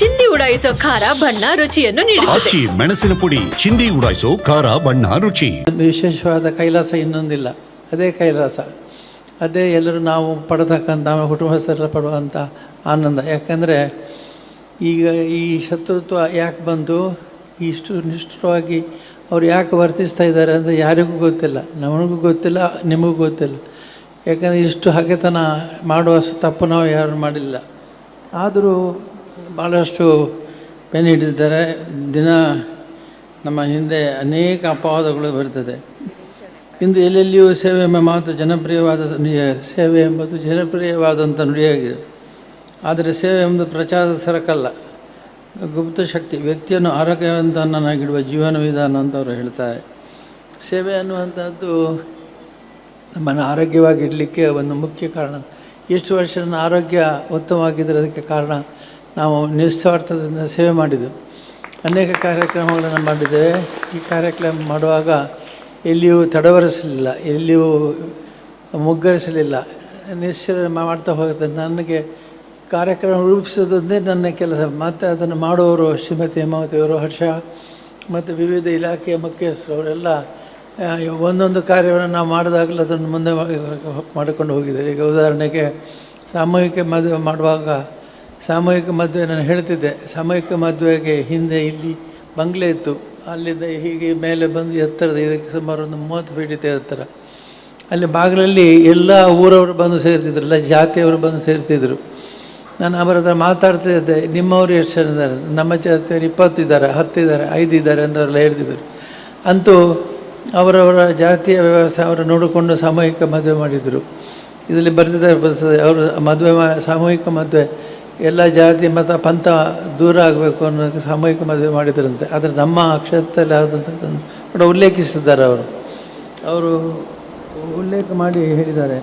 ಚಿಂದಿ ಉಡಾಯಿಸೋ ಖಾರ ಬಣ್ಣ ರುಚಿಯನ್ನು ನೀಡುತ್ತದೆ. ಆಚಿ ಮೆಣಸಿನ ಪುಡಿ ಚಿಂದಿ ಉಡಾಯಿಸೋ ಖಾರ ಬಣ್ಣ ರುಚಿ. ವಿಶೇಷವಾದ ಕೈಲಾಸ ಇನ್ನೊಂದಿಲ್ಲ. ಅದೇ ಕೈಲಾಸ. ಅದೇ ಎಲ್ಲರೂ ನಾವು ಪಡತಕ್ಕಂಥ ನಮ್ಮ ಕುಟುಂಬಸ್ಥರೆಲ್ಲ ಪಡುವಂಥ ಆನಂದ. ಯಾಕಂದರೆ ಈಗ ಈ ಶತ್ರುತ್ವ ಯಾಕೆ ಬಂತು? ಇಷ್ಟು ನಿಷ್ಠವಾಗಿ ಅವ್ರು ಯಾಕೆ ವರ್ತಿಸ್ತಾ ಇದ್ದಾರೆ ಅಂತ ಯಾರಿಗೂ ಗೊತ್ತಿಲ್ಲ. ನಮಗೂ ಗೊತ್ತಿಲ್ಲ ನಿಮಗೂ ಗೊತ್ತಿಲ್ಲ. ಯಾಕಂದರೆ ಇಷ್ಟು ಹಗೆತನ ಮಾಡುವ ತಪ್ಪು ನಾವು ಯಾರು ಮಾಡಿಲ್ಲ. ಆದರೂ ಭಾಳಷ್ಟು ಪೆನ್ ಹಿಡಿದಿದ್ದಾರೆ. ದಿನ ನಮ್ಮ ಹಿಂದೆ ಅನೇಕ ಅಪವಾದಗಳು ಬರ್ತದೆ ಇಂದು ಎಲ್ಲೆಲ್ಲಿಯೂ ಸೇವೆ ಎಂಬ ಮಾತು ಜನಪ್ರಿಯವಾದ ನುಡಿಯ ಸೇವೆ ಎಂಬುದು ಜನಪ್ರಿಯವಾದಂಥ ನುಡಿಯಾಗಿದೆ. ಆದರೆ ಸೇವೆ ಎಂಬುದು ಪ್ರಚಾರದ ಸರಕಲ್ಲ. ಗುಪ್ತ ಶಕ್ತಿ, ವ್ಯಕ್ತಿಯನ್ನು ಆರೋಗ್ಯವಂತನಾಗಿಡುವ ಜೀವನ ವಿಧಾನ ಅಂತ ಅವರು ಹೇಳ್ತಾರೆ. ಸೇವೆ ಅನ್ನುವಂಥದ್ದು ನಮ್ಮನ್ನು ಆರೋಗ್ಯವಾಗಿಡಲಿಕ್ಕೆ ಒಂದು ಮುಖ್ಯ ಕಾರಣ. ಎಷ್ಟು ವರ್ಷ ನನ್ನ ಆರೋಗ್ಯ ಉತ್ತಮವಾಗಿದ್ದರೆ ಅದಕ್ಕೆ ಕಾರಣ ನಾವು ನಿಸ್ವಾರ್ಥದಿಂದ ಸೇವೆ ಮಾಡಿದ್ದೆವು ಅನೇಕ ಕಾರ್ಯಕ್ರಮಗಳನ್ನು ಮಾಡಿದ್ದೇವೆ. ಈ ಕಾರ್ಯಕ್ರಮ ಮಾಡುವಾಗ ಎಲ್ಲಿಯೂ ತಡವರಿಸಲಿಲ್ಲ, ಎಲ್ಲಿಯೂ ಮುಗ್ಗರಿಸಲಿಲ್ಲ. ನಿಶ್ಚಯ ಮಾಡ್ತಾ ಹೋಗುತ್ತೆ ನನಗೆ ಕಾರ್ಯಕ್ರಮ ರೂಪಿಸೋದೊಂದೇ ನನ್ನ ಕೆಲಸ. ಮತ್ತು ಅದನ್ನು ಮಾಡುವವರು ಶ್ರೀಮತಿ ಹೇಮಾವತಿಯವರು ಹರ್ಷ, ಮತ್ತು ವಿವಿಧ ಇಲಾಖೆಯ ಮುಖ್ಯಸ್ಥರು ಅವರೆಲ್ಲ ಒಂದೊಂದು ಕಾರ್ಯವನ್ನು ನಾವು ಮಾಡಿದಾಗಲೂ ಅದನ್ನು ಮುಂದೆ ಮಾಡಿಕೊಂಡು ಹೋಗಿದ್ದಾರೆ. ಈಗ ಉದಾಹರಣೆಗೆ ಸಾಮೂಹಿಕ ಮದುವೆ ಮಾಡುವಾಗ ಸಾಮೂಹಿಕ ಮದುವೆ ನಾನು ಹೇಳ್ತಿದ್ದೆ. ಸಾಮೂಹಿಕ ಮದುವೆಗೆ ಹಿಂದೆ ಇಲ್ಲಿ ಬಂಗ್ಲೆ ಇತ್ತು. ಅಲ್ಲಿಂದ ಹೀಗೆ ಮೇಲೆ ಬಂದು ಎತ್ತರದ ಇದಕ್ಕೆ ಸುಮಾರು ಒಂದು ಮೂವತ್ತು ಫೀಟ್ ಇತ್ತು ಎತ್ತರ. ಅಲ್ಲಿ ಬಾಗಿಲಲ್ಲಿ ಎಲ್ಲ ಊರವರು ಬಂದು ಸೇರ್ತಿದ್ರು. ಎಲ್ಲ ಜಾತಿಯವರು ಬಂದು ಸೇರ್ತಿದ್ರು. ನಾನು ಅವರ ಹತ್ರ ಮಾತಾಡ್ತಿದ್ದೆ ನಿಮ್ಮವರು ಎಷ್ಟು ಜನ ಇದ್ದಾರೆ? ನಮ್ಮ ಜಾತಿಯವರು ಐದು ಇದ್ದಾರೆ ಅಂತ ಅವರೆಲ್ಲ ಹೇಳ್ತಿದ್ರು. ಅಂತೂ ಅವರವರ ಜಾತಿಯ ವ್ಯವಸ್ಥೆ ಅವರು ನೋಡಿಕೊಂಡು ಸಾಮೂಹಿಕ ಮದುವೆ ಮಾಡಿದರು. ಇದರಲ್ಲಿ ಬರೆದಿದ್ದಾರೆ ಬರ್ತದೆ ಅವರು ಮದುವೆ ಸಾಮೂಹಿಕ ಮದುವೆ ಎಲ್ಲ ಜಾತಿ, ಮತ, ಪಂಥ ದೂರ ಆಗಬೇಕು ಅನ್ನೋದಕ್ಕೆ ಸಾಮೂಹಿಕ ಮದುವೆ ಮಾಡಿದ್ರಂತೆ. ಆದರೆ ನಮ್ಮ ಕ್ಷೇತ್ರದಲ್ಲಿ ಆದಂಥದ್ದನ್ನು ಕೂಡ ಉಲ್ಲೇಖಿಸಿದ್ದಾರೆ ಅವರು. ಅವರು ಉಲ್ಲೇಖ ಮಾಡಿ ಹೇಳಿದ್ದಾರೆ.